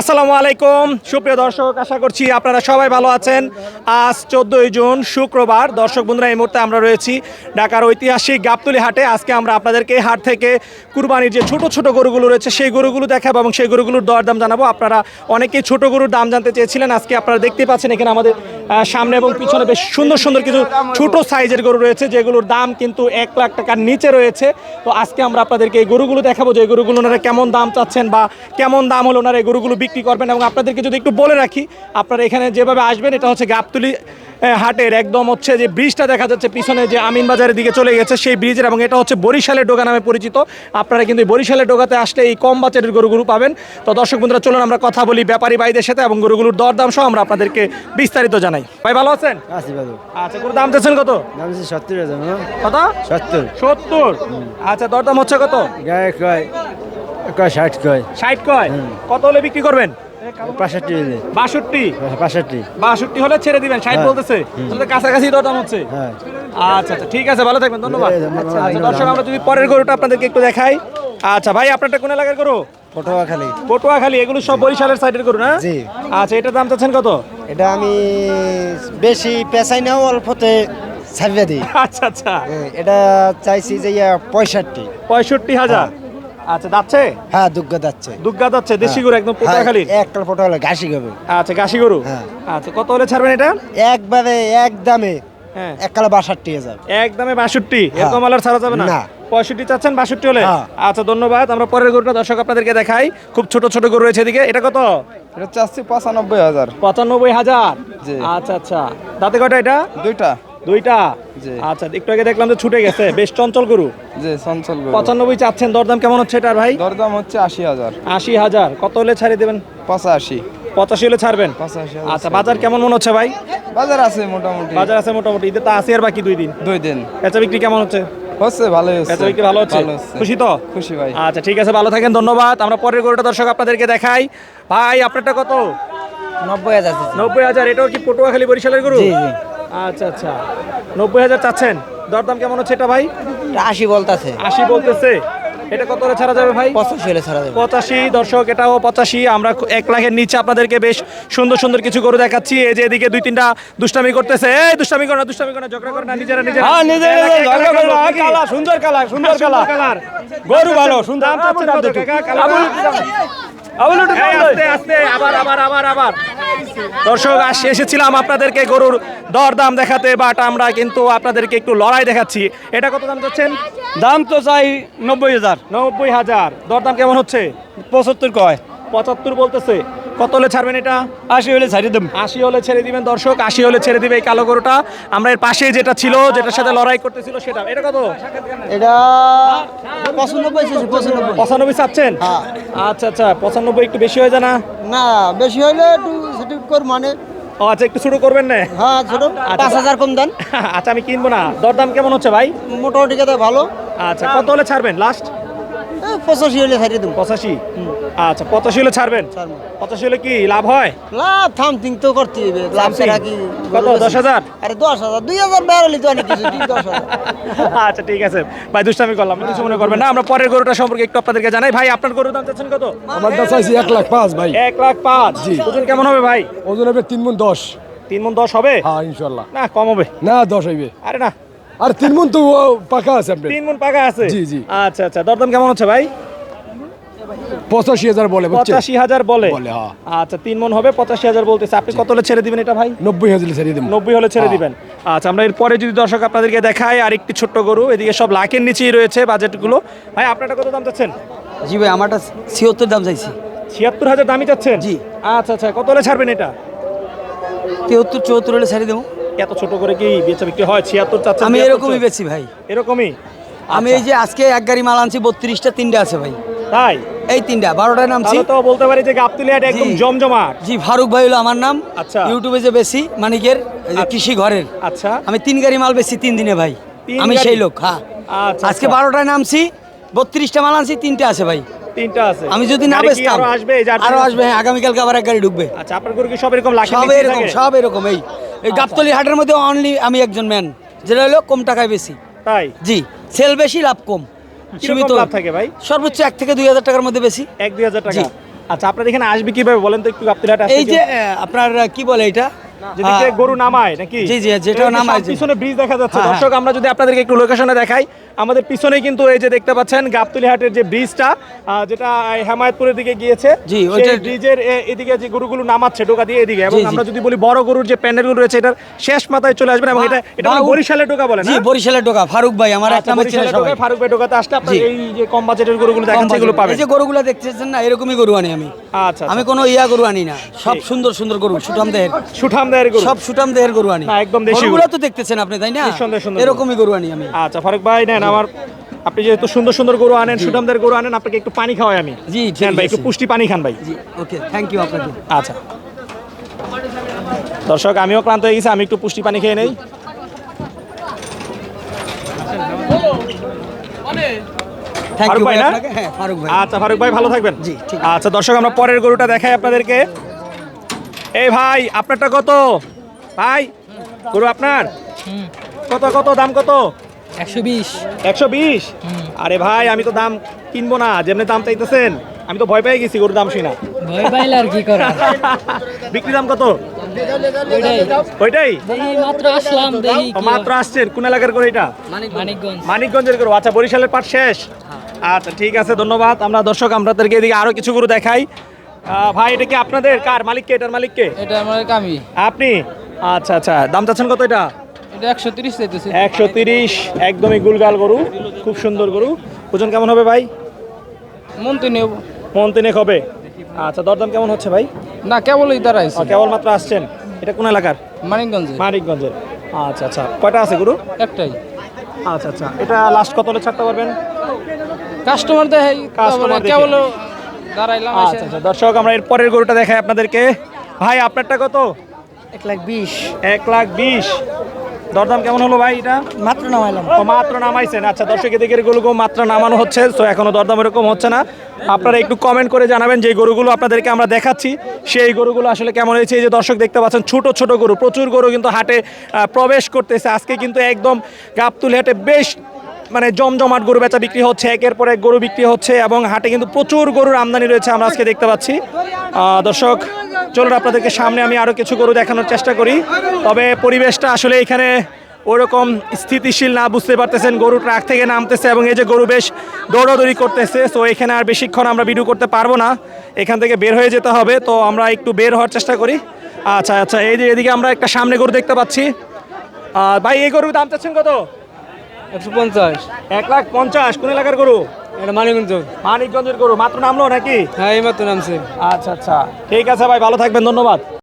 আসসালামু আলাইকুম। সুপ্রিয় দর্শক, আশা করছি আপনারা সবাই ভালো আছেন। আজ চোদ্দোই জুন, শুক্রবার। দর্শক বন্ধুরা, এই মুহূর্তে আমরা রয়েছি ঢাকার ঐতিহাসিক গাবতলি হাটে। আজকে আমরা আপনাদেরকে হাট থেকে কুরবানির যে ছোট ছোট গরুগুলো রয়েছে, সেই গরুগুলো দেখাবো এবং সেই গরুগুলোর দরদাম জানাব। আপনারা অনেকেই ছোট গরুর দাম জানতে চেয়েছিলেন। আজকে আপনারা দেখতে পাচ্ছেন এখানে আমাদের সামনে এবং পিছনে বেশ সুন্দর সুন্দর কিছু ছোট সাইজের গরু রয়েছে, যেগুলোর দাম কিন্তু এক লাখ টাকার নিচে রয়েছে। তো আজকে আমরা আপনাদেরকে এই গরুগুলো দেখাবো যে গরুগুলো ওনারা কেমন দাম চাচ্ছেন বা কেমন দাম হলো ওনারা এই গরুগুলো বিক্রি করবেন। এবং আপনাদেরকে যদি একটু বলে রাখি, আপনারা এখানে যেভাবে আসবেন, এটা হচ্ছে গাবতুলি হাটের একদম হচ্ছে যে ব্রিজটা দেখা যাচ্ছে পিছনে যে আমিন বাজারের দিকে চলে গেছে সেই ব্রিজের এবং এটা হচ্ছে বরিশালের ডোগা নামে পরিচিত। আপনারা কিন্তু বরিশালের ডোগাতে আসলে এই কম বাজারের গরুগুলো পাবেন। তো দর্শক বন্ধুরা চলুন আমরা কথা বলি ব্যাপারী ভাইদের সাথে এবং গরুগুলোর দরদাম সহ আমরা আপনাদেরকে বিস্তারিত জানাই। ভাই ভালো আছেন? আচ্ছা গরুর দাম চাচ্ছেন কত? দাম হচ্ছে সত্তর হাজার কত? সত্তর। সত্তর? আচ্ছা দরদাম হচ্ছে কত? গায়ে কয় কয় ষাট কয়। ষাট কয়? কত হলে বিক্রি করবেন? হলে বাষট্টি? বাষট্টি হলে ছেড়ে দিবেন ষাট হ্যাঁ। বলতেছে। তাহলে কাছাকাছি দরদাম হচ্ছে হ্যাঁ। আচ্ছা আচ্ছা ঠিক আছে ভালো থাকবেন ধন্যবাদ। আচ্ছা দর্শক আমরা যদি পরের গরুটা আপনাদেরকে একটু দেখাই। আচ্ছা ভাই আপনারটা কোন এলাকার গরু? পটুয়াখালী। পটুয়াখালী এগুলো সব বরিশালের সাইডের গরু না? জি। আচ্ছা এটার দাম চাচ্ছেন কত? এটা আমি বেশি পেঁচাই নাও অল্পতে ছাড়িয়ে দিই। আচ্ছা আচ্ছা। হ্যাঁ, এটা চাইছি যে পঁয়ষট্টি। পঁয়ষট্টি হাজার। আচ্ছা যাচ্ছে? হ্যাঁ দুগ্গ যাচ্ছে। দুগ্গা যাচ্ছে দেশি গরু একদম পটুয়াখালীর? একটা পটুয়াখালী ঘাসি গবে আচ্ছা গাছি গরু? হ্যাঁ। আচ্ছা কত হলে ছাড়বেন এটা? একবারে এক দামে হ্যাঁ। এককালে বাষট্টি হাজার একদমে বাষট্টি? হ্যাঁ। এরকম আলার ছাড়া যাবে না? না। পঁয়ষট্টি চাচ্ছেন বাষট্টি হলে? হ্যাঁ। আচ্ছা ধন্যবাদ। আমরা পরের গরুটা দর্শক আপনাদেরকে দেখাই। খুব ছোট ছোট গরু রয়েছে এদিকে। এটা কত? এটা চাচ্ছি পঁচানব্বই হাজার। পঁচানব্বই হাজার? আচ্ছা আচ্ছা। দাঁতে কটা এটা? দুইটা। দুইটা? জি। আচ্ছা একটু আগে দেখলাম যে ছুটে গেছে। বেশ চঞ্চল গরু। যে চঞ্চল গরু। পঁচানব্বই চাচ্ছেন দরদাম কেমন হচ্ছে এটার ভাই? দরদাম হচ্ছে আশি হাজার। আশি হাজার। কত হলে ছাড়িয়ে দেবেন? পঁচাশি। পঁচাশি হলে ছাড়বেন? আচ্ছা বাজার কেমন মনে হচ্ছে ভাই? বাজার আছে মোটামুটি। বাজার আছে মোটামুটি। ঈদে তো আসি আর বাকি দুই দিন। দুই দিন। বেচা বিক্রি কেমন হচ্ছে? হচ্ছে ভালোই হচ্ছে। বিক্রি ভালো হচ্ছে? খুশি তো? খুশি ভাই। আচ্ছা ঠিক আছে ভালো থাকেন ধন্যবাদ। আমরা পরের গরুটা দর্শক আপনাদেরকে দেখাই। ভাই আপনারটা কত? নব্বই হাজার নব্বই হাজার। এটাও কি পটুয়াখালী বরিশালের গরু? জি, জি। আচ্ছা আচ্ছা। নব্বই হাজার চাচ্ছেন। দরদাম কেমন হচ্ছে এটা ভাই? আশি বলতেছে। আশি বলতেছে। এটা কত করে ছাড়া যাবে ভাই? পঁচাশি হলে ছাড়া যাবে। পঁচাশি দর্শক এটাও পঁচাশি। আমরা এক লাখের নিচে আপনাদেরকে বেশ সুন্দর সুন্দর কিছু গরু দেখাচ্ছি। এই যে এদিকে দুই তিনটা দুষ্টামি করতেছে। এই দুষ্টামি করে না দুষ্টামি করে না ঝগড়া করে না নিজেরা নিজেরা। হ্যাঁ, নিজেরা ঝগড়া করে। না? কালার, সুন্দর কালার, সুন্দর কালার। কালার। গরু ভালো, সুন্দর। দাম চাচ্ছেন কত? দর্শক আসি এসেছিলাম আপনাদেরকে গরুর দর দাম দেখাতে বাট আমরা কিন্তু আপনাদেরকে একটু লড়াই দেখাচ্ছি। এটা কত দাম চাচ্ছেন? দাম তো চাই নব্বই হাজার। নব্বই হাজার। দরদাম কেমন হচ্ছে? পঁচাত্তর কয়। পঁচাত্তর বলতেছে। কত হলে ছাড়বেন এটা? আশি হলে ছাড়িয়ে দেবেন আশি হলে ছেড়ে দিবেন দর্শক আশি হলে ছেড়ে দিবে এই কালো গরুটা। আমরা এর পাশে যেটা ছিল যেটার সাথে লড়াই করতেছিল সেটা। এটা কত? এটা পঁচানব্বই পঁচানব্বই। পঁচানব্বই চাচ্ছেন? হ্যাঁ। আচ্ছা আচ্ছা পঁচানব্বই একটু বেশি হয়ে যায় না? না বেশি হইলে একটু সেটি কর মানে। ও আচ্ছা একটু শুরু করবেন না? হ্যাঁ ছোট। পাঁচ হাজার কম দেন। আচ্ছা আমি কিনবো না। দরদাম কেমন হচ্ছে ভাই? মোটামুটি ভালো। আচ্ছা কত হলে ছাড়বেন? লাস্ট পঁচাশি হলে ছাড়িয়ে দেবো। পঁচাশি? আচ্ছা পঁচাশি হলে ছাড়বেন? পঁচাশি হলে কি লাভ হয়? লাভ থামথিং তো করতে হবে। লাভ ছাড়া কি কত, দশ হাজার? আরে দশ হাজার দুই হাজার বেরোলি তো অনেক কিছু দশ হাজার। আচ্ছা ঠিক আছে। ভাই দুষ্টামি করলাম কিছু মনে করবেন না। আমরা পরের গরুটা সম্পর্কে একটু আপনাদেরকে জানাই। ভাই আপনার গরুর দাম চাচ্ছেন কত? আমার কাছে চাইছি এক লাখ পাঁচ ভাই। এক লাখ পাঁচ? জি। ওজন কেমন হবে ভাই? ওজন হবে তিন মন দশ। তিন মন দশ হবে? হ্যাঁ ইনশাল্লাহ। না কম হবে। না দশ হইবে। আরে না আর তিন মন তো ও পাকা আছে আপনার তিন মন পাকা আছে? জি, জি। আচ্ছা আচ্ছা দরদাম কেমন হচ্ছে ভাই? পঁচাশি হাজার বলে পঁচাশি হাজার বলে? বলে, হ্যাঁ। আচ্ছা তিন মন হবে পঁচাশি হাজার বলতেছে। আপনি কত হলে ছেড়ে দিবেন এটা ভাই? নব্বই হাজার ছেড়ে দেবো নব্বই হলে ছেড়ে হ্যাঁ। দিবেন। আচ্ছা আমরা এরপরে যদি দর্শক আপনাদেরকে দেখাই আর একটি ছোট্ট গরু এদিকে সব লাখের নিচেই রয়েছে বাজেটগুলো। ভাই আপনারটা কত দাম চাচ্ছেন? জি ভাই আমারটা ছিয়াত্তর দাম চাইছি। ছিয়াত্তর হাজার দামই চাচ্ছেন? জি। আচ্ছা আচ্ছা কত হলে ছাড়বেন এটা? তেহত্তর চুয়াত্তর হলে ছাড়িয়ে দেবো। এত ছোট করে কি বেচা বিক্রি হয়? ছিয়াত্তর চাচ্ছেন আমি এরকমই বেচি ভাই। এরকমই? আমি এই যে আজকে এক গাড়ি মাল আনছি বত্রিশটা তিনটা আছে ভাই। তাই? এই তিনটা বারোটায় নামছি। তো বলতে পারি যে গাবতুলিয়াট একদম। জমজমাট। জি ফারুক ভাই হলো আমার নাম। আচ্ছা। ইউটিউবে যে বেশি মানিকের যে কৃষি ঘরের আচ্ছা। আমি তিন গাড়ি মাল বেশি তিন দিনে ভাই। আমি সেই লোক হ্যাঁ। আচ্ছা আজকে আচ্ছা। বারোটায় নামছি বত্রিশটা মাল আনছি তিনটা আছে ভাই। তিনটা আছে। আমি যদি না বেচতাম আরও আসবে? আরও হ্যাঁ আগামীকালকে আবার এক গাড়ি ঢুকবে। আচ্ছা আপনার গরু কি সব এরকম লাখের সব এরকম সব এরকম এই এই গাবতলি হাটের মধ্যে অনলি আমি একজন ম্যান যেটা হলো কম টাকায় বেশি। তাই? জি সেল বেশি লাভ কম। কীরকম লাভ থাকে ভাই? সর্বোচ্চ এক থেকে দুই হাজার টাকার মধ্যে বেশি। এক দুই হাজার টাকা? আচ্ছা আপনার এখানে আসবে কীভাবে? বলেন তো একটু গাবতলি হাটে এই যে আপনার কি বলে এটা? যেদিকে আহ, গরু নামায় নাকি? জি, জি, যেটা নামায়, পিছনে ব্রিজ দেখা যাচ্ছে। হ্যাঁ, দর্শক আমরা যদি আপনাদেরকে একটু লোকেশনে দেখাই আমাদের পিছনে কিন্তু এই যে দেখতে পাচ্ছেন গাবতলি হাটের যে ব্রিজটা যেটা হেমায়তপুরের দিকে গিয়েছে জি, ওইটা- ব্রিজের এদিকে যে গরুগুলো নামাচ্ছে ঢোকা দিয়ে এদিকে। এবং। আমরা যদি বলি বড় গরুর যে প্যান্ডেলগুলো রয়েছে এটার শেষ মাথায় চলে আসবেন এবং এটা এটা বরিশালের ঢোকা বলে না? জি বরিশালের টোকা ফারুক ভাই আমার এক আচ্ছা, নামে সবাই। ফারুক ভাই ঢোকাতে আসলে আপনার এই যে কম বাজেটের গরুগুলো দেখাচ্ছে এগুলো। পাবেন। এই যে গরুগুলো দেখতেছেন না এরকমই গরু আনি আমি। আচ্ছা আমি কোনো ইয়া গরু আনি না সব সুন্দর সুন্দর গরু সুঠাম দেহের গরু? সব সুঠাম দেহের গরু আনি। একদম দেশি গরুগুলো তো দেখতেছেন আপনি তাই না? সুন্দর সুন্দর এরকমই গরু আনি আমি। আচ্ছা ফারুক ভাই নেন আমার আপনি যেহেতু সুন্দর সুন্দর গরু আনেন সুঠামদের গরু আনেন আপনাকে একটু পানি খাওয়াই আমি। জি, নেন ভাই একটু পুষ্টি পানি খান ভাই। জি ওকে থ্যাংক ইউ আপনাকে। আচ্ছা। দর্শক আমিও ক্লান্ত হয়ে গেছি আমি একটু পুষ্টি পানি খেয়ে নেই। থ্যাংক ফারুক ইউ ভাই না? হ্যাঁ ফারুক আচ্ছা ফারুক ভাই ভালো থাকবেন। জি, আচ্ছা দর্শক আমরা পরের গরুটা দেখাই আপনাদেরকে। এই ভাই আপনারটা কত? ভাই গরু আপনার? কত কত দাম কত? একশো বিশ। একশো বিশ? আরে ভাই আমি তো দাম কিনবো না যেমনি দাম চাইতেছেন আমি তো ভয় পেয়ে গেছি গরুর দাম শুনা। ভয় পাইলে আর কি করা? বিক্রি দাম কত? ওইটাই। ওইটাই? দেখি মাত্র আসলাম দেখি মাত্র আসছেন কোন এলাকার করে এটা? মানিকগঞ্জ। মানিকগঞ্জের গরু। আচ্ছা বরিশালের পাট শেষ। আচ্ছা ঠিক আছে ধন্যবাদ। আমরা দর্শক আপনাদেরকে এদিকে আরও কিছু গরু দেখাই। ভাই এটা কি আপনাদের? কার? মালিককে? এটার মালিককে? এটা আমার কামি। আপনি? আচ্ছা আচ্ছা। দাম চাচ্ছেন কত এটা? এটা একশো তিরিশ চাইতেছে। একশো তিরিশ একদমই গুলগাল গরু খুব সুন্দর গরু। ওজন কেমন হবে ভাই? মন তো নেব। মন তিনেক হবে। আচ্ছা দরদাম কেমন হচ্ছে ভাই? না কেবলই দাঁড়াইছে আহ, কেবলমাত্র আসছেন। এটা কোন এলাকার? মানিকগঞ্জে মানিকগঞ্জের। আচ্ছা আচ্ছা। কয়টা আছে গরু? একটাই। আচ্ছা আচ্ছা। এটা লাস্ট কত হলে ছাড়তে পারবেন? কাস্টমার দেখাই কেবল। আচ্ছা আচ্ছা দর্শক আমরা এর পরের গরুটা দেখাই আপনাদেরকে। ভাই আপনারটা কত? এক লাখ বিশ। এক লাখ বিশ। দরদাম কেমন হলো ভাই এটা? মাত্র নামাইলাম। মাত্র নামাইছেন। আচ্ছা দর্শক এদিকের গরুগুলো মাত্র নামানো হচ্ছে তো এখনও দরদাম এরকম হচ্ছে না। আপনারা একটু কমেন্ট করে জানাবেন যে গরুগুলো আপনাদেরকে আমরা দেখাচ্ছি। সেই গরুগুলো আসলে কেমন হয়েছে? এই যে দর্শক দেখতে পাচ্ছেন ছোট ছোট গরু। প্রচুর গরু কিন্তু হাটে প্রবেশ করতেছে। আজকে কিন্তু একদম গাবতুলি হাটে বেশ মানে জমজমাট গরু বেচা বিক্রি হচ্ছে, একের পর এক গরু বিক্রি হচ্ছে এবং হাটে কিন্তু প্রচুর গরুর আমদানি রয়েছে আমরা আজকে দেখতে পাচ্ছি। দর্শক, চলুন আপনাদেরকে সামনে আমি আরও কিছু গরু দেখানোর চেষ্টা করি। তবে পরিবেশটা আসলে এখানে ওরকম স্থিতিশীল না, বুঝতে পারতেছেন গরু ট্রাক থেকে নামতেছে এবং এই যে গরু বেশ দৌড়াদৌড়ি করতেছে, তো এখানে আর বেশিক্ষণ আমরা ভিডিও করতে পারব না। এখান থেকে বের হয়ে যেতে হবে, তো আমরা একটু বের হওয়ার চেষ্টা করি। আচ্ছা আচ্ছা এই যে এদিকে আমরা একটা সামনে গরু দেখতে পাচ্ছি। ভাই, এই গরুর দাম চাচ্ছেন কত? একশো পঞ্চাশ। এক লাখ পঞ্চাশ কোন এলাকার গরু? এটা মানিকগঞ্জ। মানিকগঞ্জের গরু। মাত্র নামলো নাকি? হ্যাঁ এই মাত্র নামছে আচ্ছা আচ্ছা। ঠিক আছে ভাই ভালো থাকবেন ধন্যবাদ।